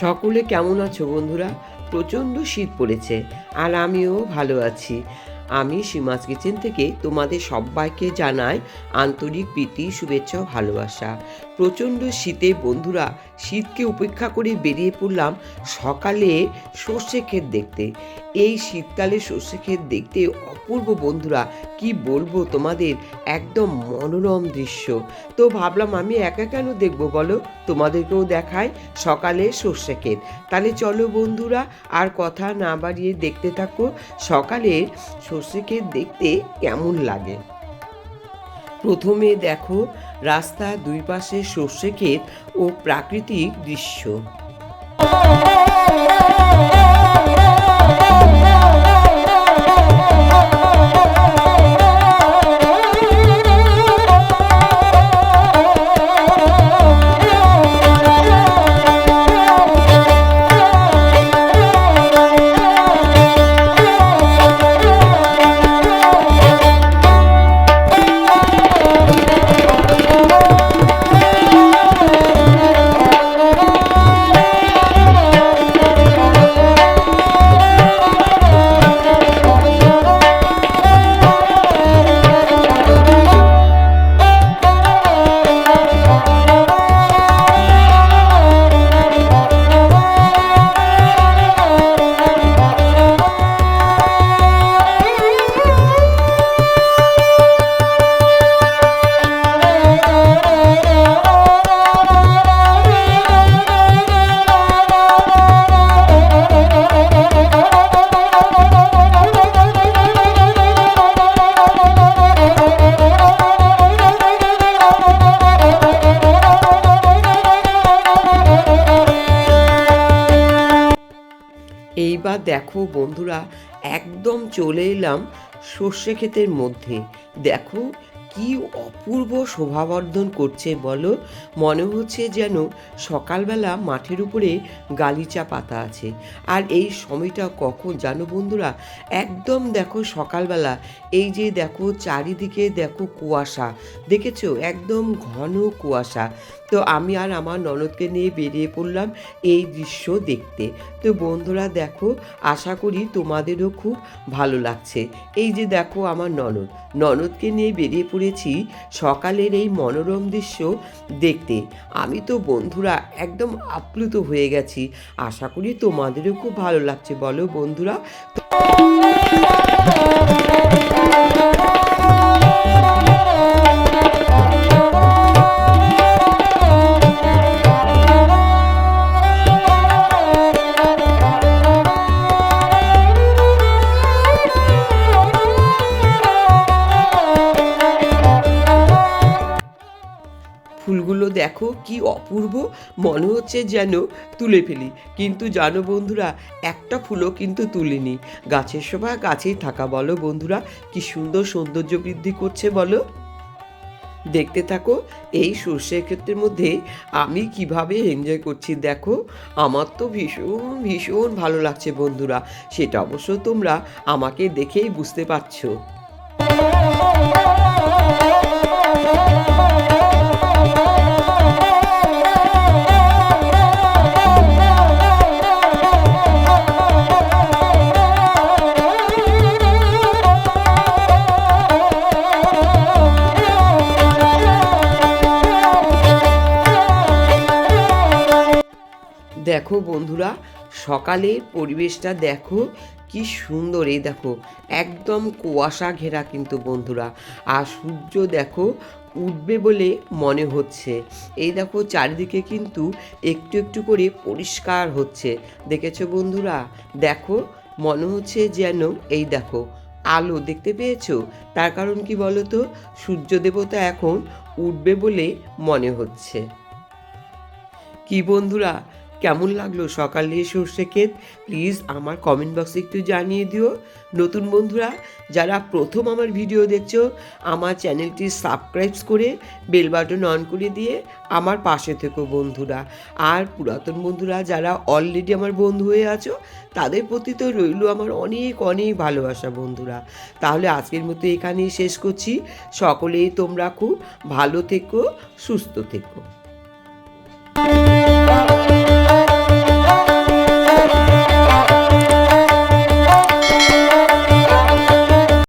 সকলে কেমন আছো বন্ধুরা? প্রচণ্ড শীত পড়েছে আর আমিও ভালো আছি। আমি সীমাস কিচেন থেকে তোমাদের সবাইকে জানাই আন্তরিক প্রীতি, শুভেচ্ছা ভালোবাসা। প্রচণ্ড শীতে বন্ধুরা শীতকে উপেক্ষা করে বেরিয়ে পড়লাম সকালে সর্ষে ক্ষেত দেখতে। এই শীতকালে সর্ষে ক্ষেত দেখতে অপূর্ব বন্ধুরা, কি বলব তোমাদের? একদম মনোরম দৃশ্য। তো ভাবলাম আমি একা কেন দেখব বলো? তোমাদেরকেও দেখায় সকালে সর্ষে ক্ষেত। তাহলে চলো বন্ধুরা, আর কথা না বাড়িয়ে দেখতে থাকো সকালে সর্ষে ক্ষেত দেখতে কেমন লাগে। প্রথমে দেখো রাস্তা দুই পাশে সর্ষে ক্ষেত ও প্রাকৃতিক দৃশ্য। এইবার দেখো বন্ধুরা, একদম চলে এলাম সর্ষে ক্ষেতের মধ্যে। দেখো কি অপূর্ব শোভাবর্ধন করছে বলো, মনে হচ্ছে যেন সকালবেলা মাঠের উপরে গালিচা পাতা আছে। আর এই সময়টা কখন জানো বন্ধুরা? একদম দেখো সকালবেলা, এই যে দেখো চারিদিকে দেখো কুয়াশা, দেখেছ? একদম ঘন কুয়াশা। তো আমি আর আমার ননদকে নিয়ে বেরিয়ে পড়লাম এই দৃশ্য দেখতে। তো বন্ধুরা দেখো, আশা করি তোমাদেরও খুব ভালো লাগছে। এই যে দেখো আমার ননদ, ননদকে নিয়ে বেরিয়ে পড়েছি সকালের এই মনোরম দৃশ্য দেখতে। আমি তো বন্ধুরা একদম আপ্লুত হয়ে গেছি। আশা করি তোমাদেরও খুব ভালো লাগছে। বলো বন্ধুরা ফুলগুলো দেখো, কি অপূর্ব। মনে হচ্ছে যেন তুলে ফেলি। কিন্তু জানো বন্ধুরা, একটা ফুলও কিন্তু তুলিনি। গাছের শোভা গাছেই থাকা, বলো বন্ধুরা। কি সুন্দর সৌন্দর্য বৃদ্ধি করছে, বলো। দেখতে থাকো, এই সর্ষে ক্ষেত্রের মধ্যে আমি কীভাবে এনজয় করছি, দেখো। আমার তো ভীষণ ভীষণ ভালো লাগছে বন্ধুরা। সেটা অবশ্য তোমরা আমাকে দেখেই বুঝতে পারছ। দেখো বন্ধুরা, সকালের পরিবেশটা দেখো কি সুন্দর। এই দেখো, একদম কুয়াশা ঘেরা কিন্তু বন্ধুরা, আর সূর্য দেখো উঠবে বলে মনে হচ্ছে। এই দেখো চারিদিকে কিন্তু একটু একটু করে পরিষ্কার হচ্ছে। দেখেছ বন্ধুরা? দেখো, মনে হচ্ছে যেন এই দেখো, আলো দেখতে পেয়েছ? তার কারণ কি বলো তো সূর্য দেবতা এখন উঠবে বলে মনে হচ্ছে। কি বন্ধুরা? কেমন লাগল? সকালে সর্ষে ক্ষেত প্লিজ আমার কমেন্ট বক্সে একটু জানিয়ে দিও। নতুন বন্ধুরা, যারা প্রথম আমার ভিডিও দেখছ, আমার চ্যানেলটি সাবস্ক্রাইব করে বেল বাটন অন করে দিয়ে আমার পাশে থেকো বন্ধুরা। আর পুরাতন বন্ধুরা, যারা অলরেডি আমার বন্ধু হয়ে আছো, তাদের প্রতি তো রইল আমার অনেক অনেক ভালোবাসা বন্ধুরা। তাহলে আজকের মতো এখানেই শেষ করছি। সকলেই তোমরা খুব ভালো থেকো, সুস্থ থেকো।